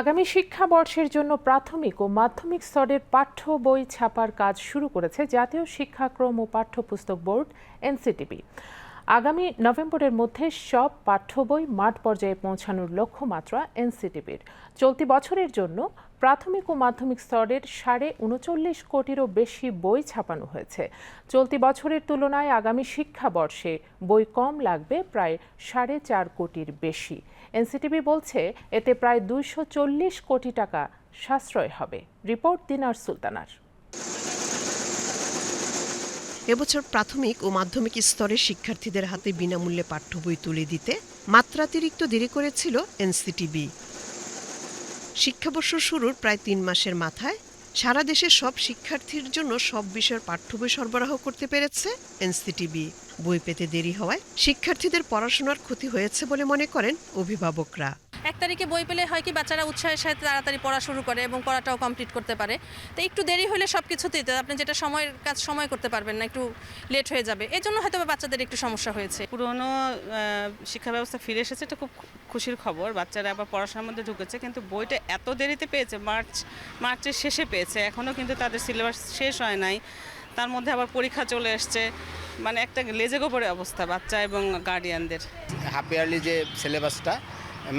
আগামী শিক্ষাবর্ষের জন্য প্রাথমিক ও মাধ্যমিক স্তরের পাঠ্য বই ছাপার কাজ শুরু করেছে জাতীয় শিক্ষাক্রম ও পাঠ্যপুস্তক বোর্ড, এনসিটিবি। আগামী নভেম্বরের মধ্যে সব পাঠ্য বই মাঠ পর্যায়ে পৌঁছানোর লক্ষ্যমাত্রা এনসিটিবির চলতি বছরের জন্য প্রাথমিক ও মাধ্যমিক স্তরের সাড়ে উনচল্লিশ কোটিরও বেশি বই ছাপানো হয়েছে। চলতি বছরের তুলনায় আগামী শিক্ষাবর্ষে বই কম লাগবে, প্রায় সাড়ে চার কোটির বেশি। এনসিটিবি বলছে, এতে প্রায় দুইশো চল্লিশ কোটি টাকা সাশ্রয় হবে। রিপোর্ট দিনার সুলতানার। এবছর প্রাথমিক ও মাধ্যমিক স্তরের শিক্ষার্থীদের হাতে বিনামূল্যে পাঠ্য বই তুলে দিতে মাত্রাতিরিক্ত দেরি করেছিল এনসিটিবি। শিক্ষাবর্ষ শুরুর প্রায় তিন মাসের মাথায় সারা দেশের সব শিক্ষার্থীর জন্য সব বিষয়ের পাঠ্য বই সরবরাহ করতে পেরেছে এনসিটিবি। বই পেতে দেরি হওয়ায় শিক্ষার্থীদের পড়াশোনার ক্ষতি হয়েছে বলে মনে করেন অভিভাবকরা। এক তারিখে বই পেলে হয় কি বাচ্চারা উৎসাহের সাথে তাড়াতাড়ি পড়া শুরু করে এবং পড়াটাও কমপ্লিট করতে পারে। তো একটু দেরি হলে সব কিছুতেই তো আপনি যেটা সময়ের কাজ সময় করতে পারবেন না একটু লেট হয়ে যাবে। এই জন্য হয়তো বা বাচ্চাদের একটু সমস্যা হয়েছে। পুরনো শিক্ষা ব্যবস্থা ফিরে এসেছে এটা খুব খুশির খবর। বাচ্চারা আবার পড়াশোনার মধ্যে ঢুকেছে কিন্তু বইটা এত দেরিতে পেয়েছে মার্চ মার্চের শেষে পেয়েছে এখনও কিন্তু তাদের সিলেবাস শেষ হয় নাই। তার মধ্যে আবার পরীক্ষা চলে এসছে মানে একটা লেজে গোপরে অবস্থা বাচ্চা এবং গার্ডিয়ানদের হাফ ইয়ারলি যে সিলেবাসটা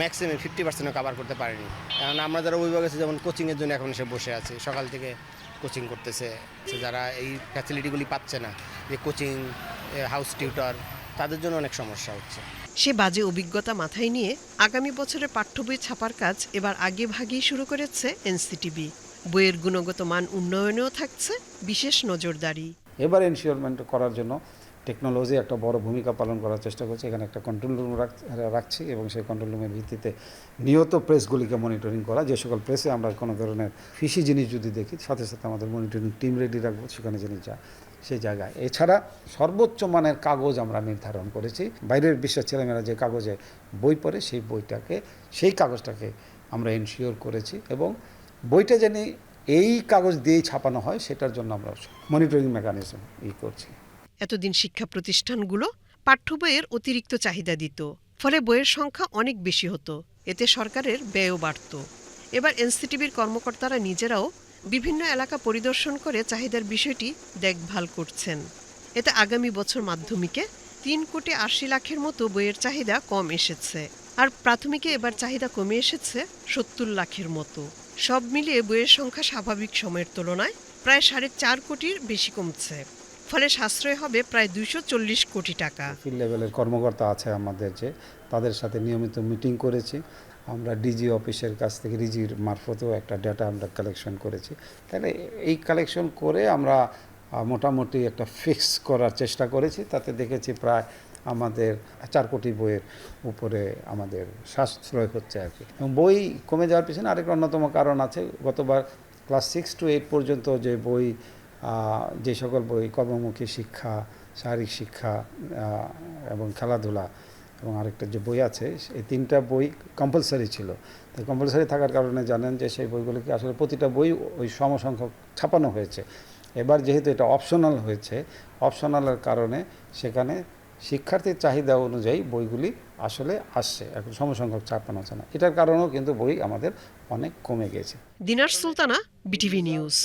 ম্যাক্সিমাম ফিফটি পার্সেন্টও কভার করতে পারেনি। কারণ আমরা যারা অভিভাবক আছে যেমন কোচিংয়ের জন্য এখন এসে বসে আছে সকাল থেকে কোচিং করতেছে। সে যারা এই ফ্যাসিলিটিগুলি পাচ্ছে না যে কোচিং হাউস টিউটর তাদের জন্য অনেক সমস্যা হচ্ছে। সে বাজে অভিজ্ঞতা মাথায় নিয়ে আগামী বছরের পাঠ্য বই ছাপার কাজ এবার আগে ভাগেই শুরু করেছে এনসিটিবি। বইয়ের গুণগত মান উন্নয়নেও থাকছে বিশেষ নজরদারি। এবার এনশিওরমেন্ট করার জন্য টেকনোলজি একটা বড় ভূমিকা পালন করার চেষ্টা করছে। এখানে একটা কন্ট্রোল রুম রাখছি এবং সেই কন্ট্রোল রুমের ভিত্তিতে নিয়ত প্রেসগুলিকে মনিটরিং করা। যে সকল প্রেসে আমরা কোনো ধরনের ফিসি জিনিস যদি দেখি, সাথে সাথে আমাদের মনিটরিং টিম রেডি রাখব, সেখানে জিনিস যা, সেই জায়গায়। এছাড়া সর্বোচ্চ মানের কাগজ আমরা নির্ধারণ করেছি। বাইরের বিশ্বের ছেলেমেয়েরা যে কাগজে বই পড়ে, সেই বইটাকে, সেই কাগজটাকে আমরা এনশিওর করেছি এবং বইটা জানি এই কাগজ দিয়েই ছাপানো হয়, সেটার জন্য আমরা মনিটরিং মেকানিজম ই করছি। এতদিন শিক্ষা প্রতিষ্ঠানগুলো পাঠ্য বইয়ের অতিরিক্ত চাহিদা দিত, ফলে বইয়ের সংখ্যা অনেক বেশি হতো। এতে সরকারের ব্যয়ও বাড়ত। এবার এনসিটিভির কর্মকর্তারা নিজেরাও বিভিন্ন এলাকা পরিদর্শন করে চাহিদার বিষয়টি দেখভাল করছেন। এতে আগামী বছর মাধ্যমিকে তিন কোটি আশি লাখের মতো বইয়ের চাহিদা কম এসেছে। আর প্রাথমিকে এবার চাহিদা কমে এসেছে সত্তর লাখের মতো। সব মিলিয়ে বইয়ের সংখ্যা স্বাভাবিক সময়ের তুলনায় প্রায় সাড়ে চার কোটির বেশি কমছে। ফলে সাশ্রয় হবে প্রায় দুইশো চল্লিশ কোটি টাকা। ফিল্ড লেভেলের কর্মকর্তা আছে আমাদের যে, তাদের সাথে নিয়মিত মিটিং করেছি। আমরা ডিজি অফিসের কাছ থেকে ডিজির মারফতেও একটা ডেটা আমরা কালেকশন করেছি। তাহলে এই কালেকশন করে আমরা মোটামুটি একটা ফিক্স করার চেষ্টা করেছি। তাতে দেখেছি প্রায় আমাদের চার কোটি বইয়ের উপরে আমাদের সাশ্রয় হচ্ছে আর কি। বই কমে যাওয়ার পিছনে আরেক অন্যতম কারণ আছে। গতবার ক্লাস সিক্স টু এইট পর্যন্ত যে বই যে সকল বই, কর্মমুখী শিক্ষা, শারীরিক শিক্ষা এবং খেলাধুলা এবং আরেকটা যে বই আছে, এই তিনটা বই কম্পালসারি ছিল। তো কম্পালসারি থাকার কারণে জানেন যে সেই বইগুলিকে আসলে প্রতিটা বই ওই সমসংখ্যক ছাপানো হয়েছে। এবার যেহেতু এটা অপশনাল হয়েছে অপশনালের কারণে সেখানে শিক্ষার্থীর চাহিদা অনুযায়ী বইগুলি আসলে আসছে, এখন সমসংখ্যক ছাপানো হচ্ছে না। এটার কারণেও কিন্তু বই আমাদের অনেক কমে গেছে। Dinar Sultana, BTV news.